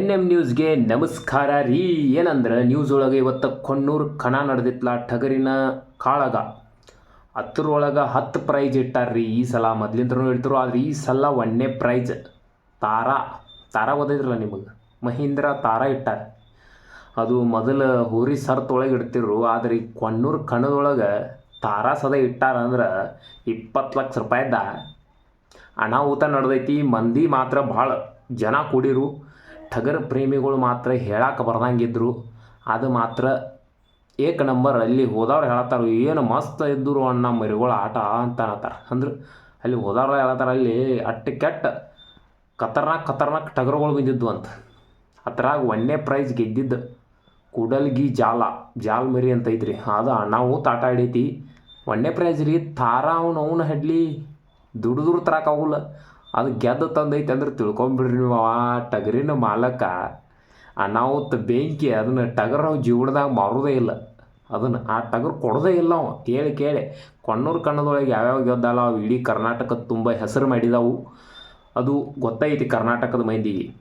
N M ನ್ಯೂಸ್ಗೆ ನಮಸ್ಕಾರ ರೀ. ಏನಂದ್ರೆ ನ್ಯೂಸ್ ಒಳಗೆ ಇವತ್ತು ಕೊಣ್ಣೂರು ಕಣ ನಡೆದಿತ್ತಲ್ಲ ಟಗರಿನ ಕಾಳಗ. ಹತ್ತರೊಳಗೆ ಹತ್ತು ಪ್ರೈಜ್ ಇಟ್ಟಾರ್ರಿ ಈ ಸಲ ಮೊದ್ಲಿಂದ್ರೂ ಇಡ್ತಾರೋ ಆದ್ರೆ ಈ ಸಲ ಒಂದನೇ ಪ್ರೈಜ್ ತಾರಾ. ತಾರಾ ಓದಿದ್ರಲ್ಲ ನಿಮಗೆ? ಮಹೀಂದ್ರ ತಾರಾ ಇಟ್ಟಾರ. ಅದು ಮೊದಲು ಹೋರಿ ಸರ್ತೊಳಗೆ ಇಡ್ತಿರು ಆದ್ರೆ ಈ ಕೊಣ್ಣೂರು ಕಣದೊಳಗೆ ತಾರಾ ಸದ ಇಟ್ಟಾರ ಅಂದ್ರೆ ಇಪ್ಪತ್ತು ಲಕ್ಷ ರೂಪಾಯಿದ ಅನಾಹುತ ನಡೆದೈತಿ, ಮಂದಿ ಮಾತ್ರ ಭಾಳ ಜನ ಕೂಡಿರು. ಟಗರ್ ಪ್ರೇಮಿಗಳು ಮಾತ್ರ ಹೇಳಕ್ಕೆ ಬರ್ದಂಗಿದ್ರು. ಅದು ಮಾತ್ರ ಏಕ ನಂಬರ್ ಅಲ್ಲಿ ಹೋದವ್ರು ಹೇಳತ್ತಾರ, ಏನು ಮಸ್ತ್ ಇದ್ದರು ಅಣ್ಣ ಮರಿಗಳ ಆಟ ಅಂತ ಅನ್ನತ್ತಾರ. ಅಂದ್ರೆ, ಅಲ್ಲಿ ಹೋದವ್ರು ಹೇಳತ್ತಾರ, ಅಲ್ಲಿ ಅಟ್ಟ ಕೆಟ್ಟ ಕತರ್ನಾಕ್ ಕತರ್ನಾಕ್ ಟಗರುಗಳು ಬಿದ್ದಿದ್ವು ಅಂತ. ಅದ್ರಾಗ ಒಂದೇ ಪ್ರೈಸ್ ಗೆದ್ದಿದ್ದು ಕೂಡಲ್ಗಿ ಜಾಲ, ಜಾಲ್ ಮರಿ ಅಂತ ಐತ್ರಿ. ಅದು ನಾವು ತಾಟ ಹಿಡೀತಿ. ಒಂದೇ ಪ್ರೈಸ್ ರೀ ತಾರ ಅವ್ನು ಅವನು ಹಡ್ಲಿ ದುಡ್ದುರು ತರಕಾಗಲ್ಲ ಅದು ಗೆದ್ದು ತಂದೈತೆ ಅಂದ್ರೆ ತಿಳ್ಕೊಂಬಿಡ್ರಿ ನೀವು ಆ ಟಗರಿನ ಮಾಲಕ. ಅನಾಹುತ ಬೆಂಕಿ ಅದನ್ನು ಟಗರ್ ನಾವು ಜೀವನದಾಗ ಮಾರೋದೇ ಇಲ್ಲ. ಅದನ್ನು ಆ ಟಗರು ಕೊಡೋದೇ ಇಲ್ಲ ಅವ. ಕೇಳಿ ಕೇಳಿ. ಕೊಣ್ಣೂರು ಕಣ್ಣದೊಳಗೆ ಯಾವ್ಯಾವ ಗೆದ್ದಲ್ಲ ಅವು? ಇಡೀ ಕರ್ನಾಟಕದ ತುಂಬ ಹೆಸರು ಮಾಡಿದಾವು. ಅದು ಗೊತ್ತೈತಿ ಕರ್ನಾಟಕದ ಮಂದಿಗೆ.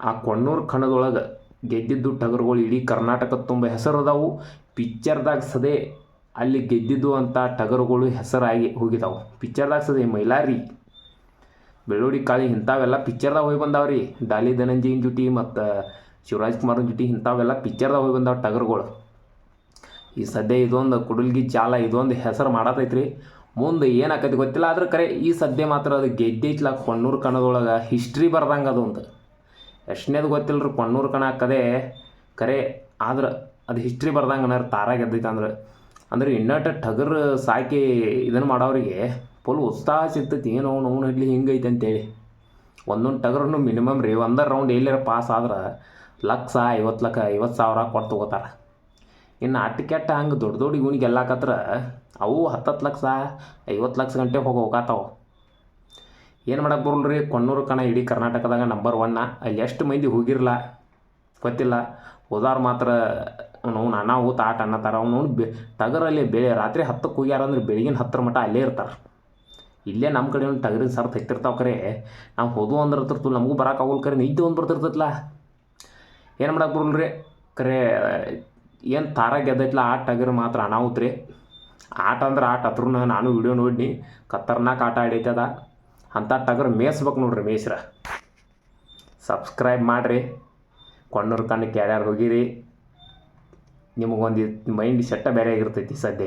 ಆ ಕೊಣ್ಣೂರು ಕಣದೊಳಗೆ ಗೆದ್ದಿದ್ದು ಟಗರುಗಳು ಇಡೀ ಕರ್ನಾಟಕದ ತುಂಬ ಹೆಸರು ಅದಾವು. ಪಿಕ್ಚರ್ದಾಗ ಸದೇ ಅಲ್ಲಿ ಗೆದ್ದಿದ್ದು ಅಂತ ಟಗರುಗಳು ಹೆಸರಾಗಿ ಹೋಗಿದಾವು. ಪಿಕ್ಚರ್ದಾಗ ಸದೇ ಮೈಲಾರಿ. ಬೆಳ್ಳುಳ್ಳಿ ಕಾಳಿ ಇಂಥವೆಲ್ಲ ಪಿಕ್ಚರ್ದಾಗ ಹೋಗಿ ಬಂದಾವ್ರಿ ಡಾಲಿ ಧನಂಜಯನ್ ಜೊತೆ ಮತ್ತು ಶಿವರಾಜ್ ಕುಮಾರನ ಜೊತೆ ಇಂಥವೆಲ್ಲ ಪಿಕ್ಚರ್ದಾಗ ಹೋಗಿ ಬಂದಾವ ಟಗರ್ಗಳು. ಈ ಸದ್ಯ ಇದೊಂದು ಕುಡಲ್ಗಿ ಜಾಲ, ಇದೊಂದು ಹೆಸರು ಮಾಡತೈತ್ರಿ. ಮುಂದೆ ಏನಾಕೈತಿ ಗೊತ್ತಿಲ್ಲ, ಆದ್ರೆ ಕರೆ ಈ ಸದ್ಯ ಮಾತ್ರ ಅದು ಗೆದ್ದೈತ್ಲ ಕೊಣ್ಣೂರು ಕಣದೊಳಗೆ. ಹಿಸ್ಟ್ರಿ ಬರ್ದಂಗೆ ಅದೊಂದು ಎಷ್ಟನೇದು ಗೊತ್ತಿಲ್ಲ ರೀ ಕೊಣ್ಣೂರು ಕಣ ಹಾಕದೆ. ಕರೆ ಆದ್ರೆ ಅದು ಹಿಸ್ಟ್ರಿ ಬರ್ದಂಗೆ ತಾರ ಗೆದ್ದೈತೆ ಅಂದ್ರೆ ಅಂದ್ರೆ ಇನ್ನಟ ಟಗರ್ ಸಾಕಿ ಇದನ್ನು ಮಾಡೋರಿಗೆ ಫುಲ್ ಉತ್ಸಾಹ ಸಿಗ್ತೈತಿ, ಏನೋ ಅವ್ನು ಇಡ್ಲಿ ಹಿಂಗೈತೆ ಅಂತೇಳಿ. ಒಂದೊಂದು ಟಗರನ್ನು ಮಿನಿಮಮ್ ರೀ, ಒಂದರ ರೌಂಡ್ ಎಲ್ಲಾರ ಪಾಸ್ ಆದ್ರೆ ಲಕ್ಷ, ಐವತ್ತು ಲಕ್ಷ, ಐವತ್ತು ಸಾವಿರ ಕೊಟ್ಟು ತೊಗೋತಾರೆ. ಇನ್ನು ಅಟ್ಟು ಕೆಟ್ಟ ಹಂಗೆ ದೊಡ್ಡ ದೊಡ್ಡ ಇವನಿಗೆ ಎಲ್ಲಾಕತ್ರ ಅವು ಹತ್ತತ್ತು ಲಕ್ಷ, ಐವತ್ತು ಲಕ್ಷ ಗಂಟೆ ಹೋಗಿ ಹೋಗಾತಾವ. ಏನು ಮಾಡಕ್ಕೆ ಬರಲ್ಲ ರೀ ಕೊಣ್ಣೂರು ಕಣ ಇಡೀ ಕರ್ನಾಟಕದಾಗ ನಂಬರ್ ಒನ್ನ ಅಲ್ಲಿ ಎಷ್ಟು ಮಂದಿ ಹೋಗಿರಲ್ಲ ಗೊತ್ತಿಲ್ಲ. ಹೋದಾರು ಮಾತ್ರ ಅವ್ನು ನಾನಾ ಊತ ಆಟ ಅನ್ನತಾರ. ಅವ್ನು ಬೆ, ಟಗರಲ್ಲಿ ಬೆಳೆ, ರಾತ್ರಿ ಹತ್ತಕ್ಕೆ ಹೋಗ್ಯಾರ ಅಂದ್ರೆ ಬೆಳಗಿನ ಹತ್ತರ ಮಟ್ಟ ಅಲ್ಲೇ ಇರ್ತಾರೆ. ಇಲ್ಲೇ ನಮ್ಮ ಕಡೆ ಒಂದು ಟಗರಿನ ಸರ್ ಹತ್ತಿರ್ತಾವ ಕರೆ. ನಾವು ಹೋದು ಅಂದ್ರೆ ಇರ್ತಿರ್ತು ನಮಗೂ ಬರೋಕ್ಕಾಗಲ್ಲ ಕರೆ, ನಿದ್ದೆ ಒಂದು ಬರ್ತಿರ್ತೈತಲ್ಲ ಏನು ಮಾಡಕ್ಕೆ ಬರಲ್ಲ ರೀ ಕರೆ, ಏನು ತಾರ ಗೆದ್ದೈತ್ಲ ಆ ಟಗರ್ ಮಾತ್ರ ಅನಾಹುತ ರೀ ಆಟ ಅಂದ್ರೆ ಆಟ ಹತ್ರ ನಾನು ವಿಡಿಯೋ ನೋಡಿನಿ ಕತ್ತರ್ನಾಕ್ ಆಟ ಆಡೈತದ. ಅಂಥ ಟಗರ್ ಮೇಯಿಸ್ಬೇಕು ನೋಡ್ರಿ ಮೇಯ್ಸ್ರ ಸಬ್ಸ್ಕ್ರೈಬ್ ಮಾಡಿರಿ ಕೊಂಡೂರು ಕಣ್ಣಕ್ಕೆ ಯಾರ್ಯಾರು ಹೋಗಿರಿ. ನಿಮಗೊಂದು ಮೈಂಡ್ ಸೆಟ್ಟ ಬೇರೆ ಆಗಿರ್ತೈತಿ ಸದ್ಯ.